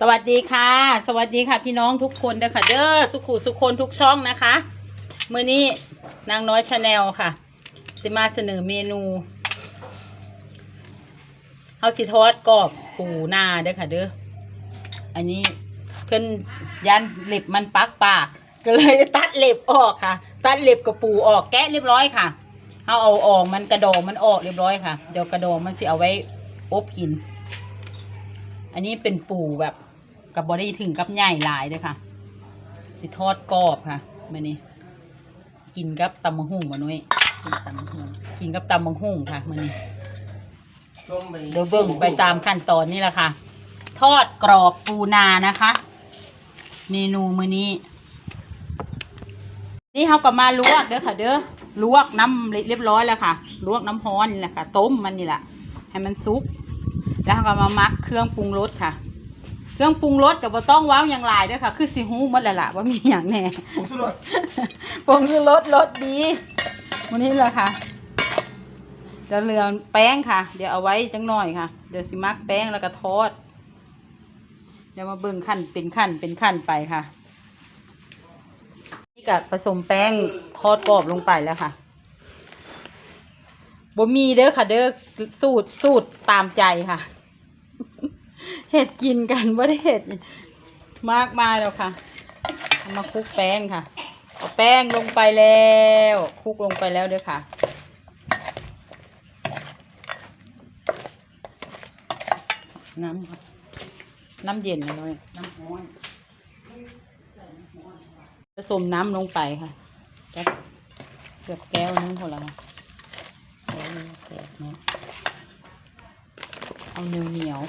สวัสดีค่ะ สวัสดีค่ะพี่น้องทุกคนเด้อค่ะ เด้อสุขุสุคนทุกช่องนะคะมื้อนี้นางน้อยชาแนลค่ะสิมาเสนอเมนูเฮาสิทอดกรอบปูนาเด้อค่ะเด้ออันนี้เพิ่นยันเล็บมันปักปากก็เลยตัดเล็บออกค่ะ ตัดเล็บกับปูออกแกะเรียบร้อยค่ะเอาเอาออกมันกระดองมันออกเรียบร้อยค่ะเดี๋ยวกระดองมันสิเอาไว้อบกิน อันนี้เป็นปูแบบกับบอดี้ถึงกับใหญ่หลายเลยค่ะ สิทอดกรอบค่ะมานี่กินกับตำมะฮุ่งมาหน่อยกินตำมะฮุ่งกินกับตำมะฮุ่งค่ะมานี่เดี๋ยวเบิ่งไปตามขั้นตอนนี่แหละค่ะ ทอดกรอบปูนานะคะ เมนูมื้อนี้ นี่เขาก็มาลวกเด้อค่ะ เด้อลวกน้ำเรียบร้อยแล้วค่ะ ลวกน้ำร้อนนี่แหละค่ะ ต้มมันนี่แหละให้มันสุก แล้วเราก็มามักเครื่องปรุงรสค่ะ เครื่องปรุงรสกับบ่ต้องว้าวอย่างไรเด้วยค่ะ คือสิฮู้หมดแล้วล่ะว่ามีอย่างแหน่ผมสลดปรุงคือรสรสดีวันนี้แหละค่ะจะเหลือแป้งค่ะ เดี๋ยวเอาไว้จังหน่อยค่ะ เดี๋ยวสิมักแป้งแล้วก็ทอด เดี๋ยวมาเบิ่งขั้นเป็นขั้นเป็นขั้นไปค่ะ นี่ก็ผสมแป้งทอดกรอบลงไปแล้วค่ะบ่มีเด้อค่ะเด้อสูตรสูตรตามใจค่ะ เห็ดกินกันว่าได้เห็ดมากมายแล้วค่ะมาคลุกแป้งค่ะเอาแป้งลงไปแล้วคลุกลงไปแล้วเด้อค่ะ น้ำน้ำเย็นหน่อยน้ำร้อนผสมน้ำลงไปค่ะเกือบแก้วนึงพอแล้วค่ะเอาเละเอาเหนียวเหนียว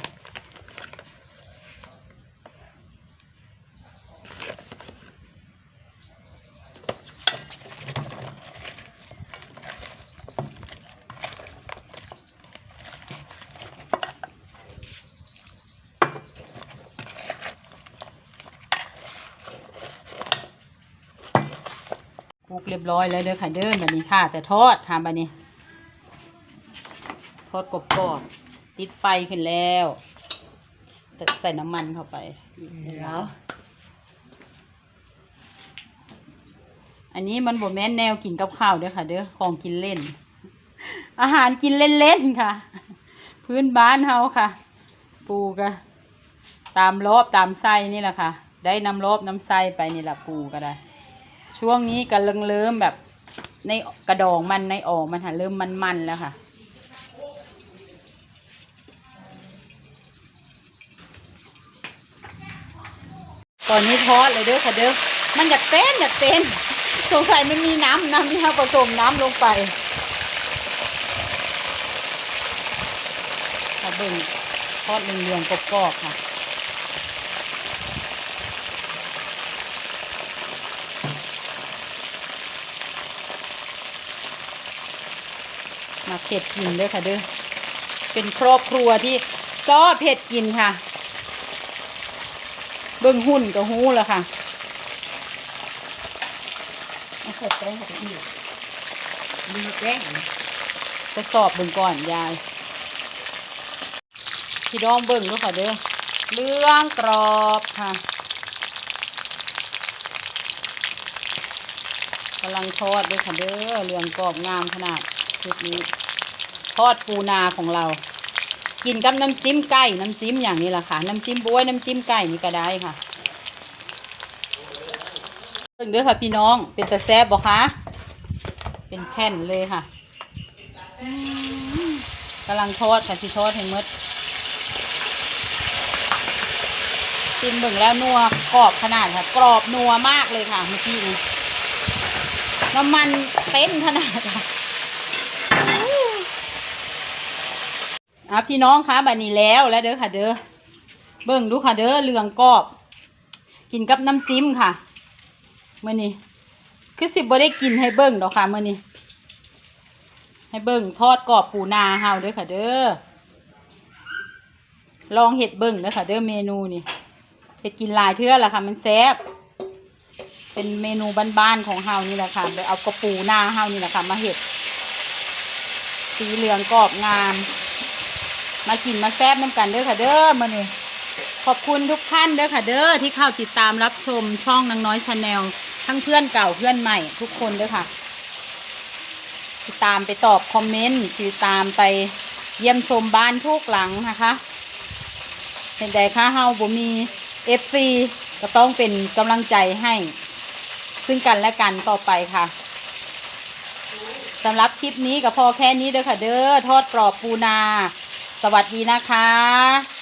กเรียบร้อยแล้วเด้อค่ะเด้อบันนี้ค่ะ แต่ทอดทำบันนี้ ทอดกรอบๆติดไฟขึ้นแล้วแต่ใส่น้ำมันเข้าไปแล้วอันนี้มันบ่แม่นแนวกินกับข้าวเด้อค่ะ เด้อของกินเล่น อาหารกินเล่นๆค่ะ พื้นบ้านเฮาค่ะ ปูกะตามรอบตามไส้นี่แหละค่ะ ได้น้ำรอบน้ำไส้ไปนี่แหละปูก็ได้ ช่วงนี้ก็เริ่มเริ่มแบบในกระดองมันในออกมันค่ะเริ่มมันๆแล้วค่ะ ตอนนี้ทอดเลยเด้อค่ะเด้อมันอยากเต้นอยากเต้นสงสัยมันมีน้ำน้ำที่เราผสมน้ำลงไปค่ะเบิ่งทอดเหลืองๆกรอบๆค่ะ มาเผ็ดกินเด้อค่ะเด้อเป็นครอบครัวที่ซอเผ็ดกินค่ะ เบิ่งหุ่นกับหูแล้วค่ะเอาใส่แป้งเข้าไปอีกมีแป้งอันนี้ทดสอบเบิ่งก่อนยายพี่น้องเบิ่งด้วยค่ะเด้อเรื่องกรอบค่ะกำลังทอดด้วยค่ะเด้อเรื่องกรอบงามขนาดชุดนี้ ทอดปูนาของเรา กินกับน้ำจิ้มไก่น้ำจิ้มอย่างนี้แหละค่ะ น้ำจิ้มบ๊วยน้ำจิ้มไก่นี่ก็ได้ค่ะเบิ่งเด้อค่ะพี่น้องเป็นตะแซบบ่คะเป็นแผ่นเลยค่ะกำลังทอดค่ะที่ทอดให้มดชิมเบิ่งแล้วนัวกรอบขนาดค่ะ กรอบนัวมากเลยค่ะเมื่อกี้นี้น้ำมันเต็มขนาดค่ะ อะพี่น้องคะบัดนี้แล้วแล้วเด้อค่ะเด้อเบิ่งดูค่ะเด้อเหลืองกรอบ กินกับน้ำจิ้มค่ะเมื่อนี้คือสิบ่ได้กินให้เบิ่งดอกค่ะเมื่อนี้ให้เบิ่งทอดกรอบปูนาเฮาเด้อค่ะเด้อลองเห็ดเบิ่งเด้อค่ะเด้อเมนูนี่เห็ดกินหลายเทื่อละค่ะ มันแซ่บเป็นเมนูบ้านๆของเฮานี่แหละค่ะไปเอากระปูนาเฮานี่แหละค่ะ มาเห็ดสีเหลืองกรอบงาม มากินมาแซ่บน้ำกันเด้อค่ะเด้อมื้อนี้ขอบคุณทุกท่านเด้อค่ะเด้อที่เข้าติดตามรับชมช่องนางน้อยชาแนลทั้งเพื่อนเก่าเพื่อนใหม่ทุกคนเด้อค่ะ ติดตามไปตอบคอมเมนต์ติดตามไปเยี่ยมชมบ้านทุกหลังนะคะเห็นใดค่าเฮาบ่มีเอฟซีก็ต้องเป็นกำลังใจให้ ซึ่งกันและกันต่อไปค่ะสำหรับคลิปนี้ก็พอแค่นี้เด้อค่ะเด้อทอดกรอบปูนา สวัสดีนะคะ